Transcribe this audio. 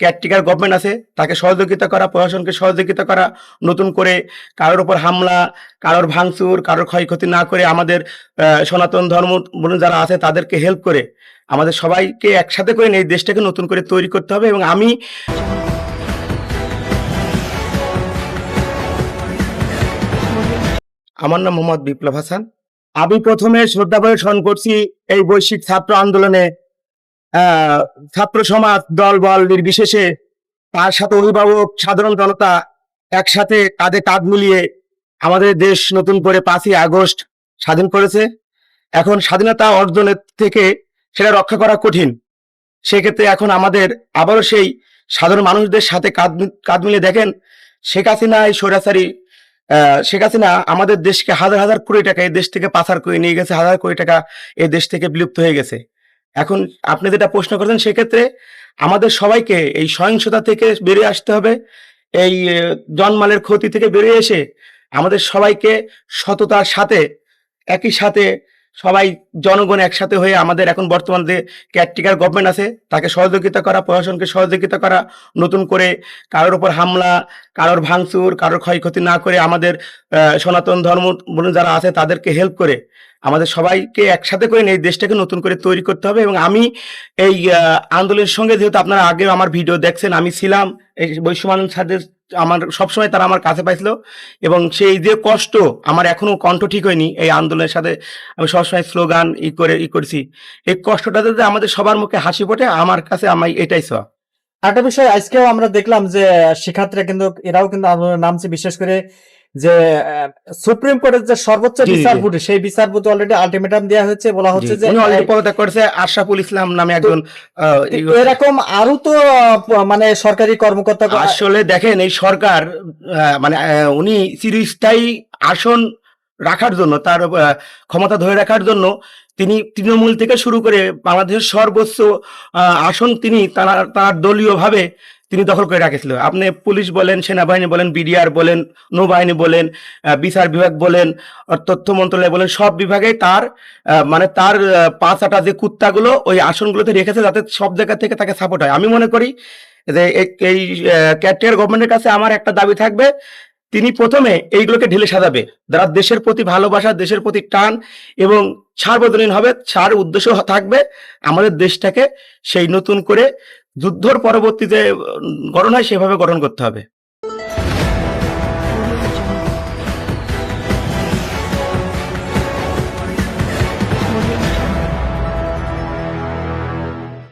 Caretaker government আছে, তাকে সহযোগিতা করা, প্রশাসনকে সহযোগিতা করা, নতুন করে কারোর ওপর হামলা, কারোর ভাঙচুর, কারোর ক্ষয়ক্ষতি না করে আমাদের সনাতন ধর্ম যারা আছে তাদেরকে হেল্প করে আমাদের সবাইকে একসাথে করে এই দেশটাকে নতুন করে তৈরি করতে হবে এবং আমি আমার নাম মোহাম্মদ বিপ্লব হাসান। আমি প্রথমে শ্রদ্ধা প্রদর্শন করছি এই বৈশ্বিক ছাত্র আন্দোলনে ছাত্র সমাজ দল বল নির্বিশেষে তার সাথে অভিভাবক সাধারণ জনতা একসাথে কাঁধে কাঁধ মিলিয়ে আমাদের দেশ নতুন করে পাঁচই আগস্ট স্বাধীন করেছে। এখন স্বাধীনতা অর্জনের থেকে সেটা রক্ষা করা কঠিন। সেক্ষেত্রে এখন আমাদের আবারও সেই সাধারণ মানুষদের সাথে কাঁধ কাঁধ মিলিয়ে দেখেন শেখ হাসিনা এই স্বৈরাচারী আহ, শেখ হাসিনা আমাদের দেশকে হাজার হাজার কোটি টাকা এই দেশ থেকে পাচার করে নিয়ে গেছে হাজার কোটি টাকা এই দেশ থেকে বিলুপ্ত হয়ে গেছে। এখন আপনি যেটা প্রশ্ন করেছেন সেক্ষেত্রে আমাদের সবাইকে এই সহিংসতা থেকে বেরিয়ে আসতে হবে, এই জনমালের ক্ষতি থেকে বেরিয়ে এসে আমাদের সবাইকে সততার সাথে, একই সাথে সবাই জনগণ একসাথে হয়ে আমাদের এখন বর্তমান যে কেয়ারটেকার গভর্নমেন্ট আছে, তাকে সহযোগিতা করা, প্রশাসনকে সহযোগিতা করা, নতুন করে কারোর উপর হামলা, কারোর ভাঙচুর, কারোর ক্ষয়ক্ষতি না করে আমাদের সনাতন ধর্ম যারা আছে তাদেরকে হেল্প করে আমাদের সবাইকে একসাথে করে এই দেশটাকে নতুন করে তৈরি করতে হবে এবং আমি এই আন্দোলনের সঙ্গে যেহেতু আপনারা আগে আমার ভিডিও দেখছেন, আমি ছিলাম এই বৈশ্যমান স্যারদের আমার, সবসময় তারা আমার কাছে পাইছিল এবং সেই যে কষ্ট, আমার এখনও কণ্ঠ ঠিক হয়নি এই আন্দোলনের সাথে। আমি সবসময় স্লোগান ই করে, ই করছি। এই কষ্টটা যাতে আমাদের সবার মুখে হাসি ফোটে, আমার কাছে আমার এটাই সব একটা বিষয়, আজকেও আমরা দেখলাম যে শিক্ষার্থীরা কিন্তু, এরাও কিন্তু নামছে বিশেষ করে যে সুপ্রিম কোর্টের যে সর্বোচ্চ। বিচারপতি সেই বিচারপতি অলরেডি আলটিমেটাম দেওয়া হয়েছে বলা হচ্ছে যে উনি অলরেডি পদত্যাগ করেছে আশরাফুল ইসলাম নামে একজন এরকম আরও তো মানে সরকারি কর্মকর্তা আসলে দেখেন এই সরকার মানে উনি চিরস্থায়ী আসন রাখার জন্য তার ক্ষমতা ধরে রাখার জন্য তিনি তৃণমূল থেকে শুরু করে বাংলাদেশের সর্বোচ্চ আসন তিনি তার তার দলীয় ভাবে তিনি দখল করে রাখেছিল। আপনি পুলিশ বলেন, সেনাবাহিনী বলেন, বিডিআর বলেন, নৌবাহিনী বলেন বিচার বিভাগ বলেন তথ্য মন্ত্রণালয় বলেন, সব বিভাগে তার মানে তার পাঁচ আটা যে কুত্তাগুলো ওই আসনগুলোতে রেখেছে যাতে সব জায়গা থেকে তাকে সাপোর্ট হয়। আমি মনে করি যে এই- ক্যাটের গভর্নমেন্টের কাছে আমার একটা দাবি থাকবে, তিনি প্রথমে এইগুলোকে ঢেলে সাজাবে। যারা দেশের প্রতি ভালোবাসা, দেশের প্রতি টান এবং সার্বজনীন হবে, সার উদ্দেশ্য থাকবে, আমাদের দেশটাকে সেই নতুন করে যুদ্ধর পরবর্তীতে যে গঠন হয় সেভাবে গঠন করতে হবে।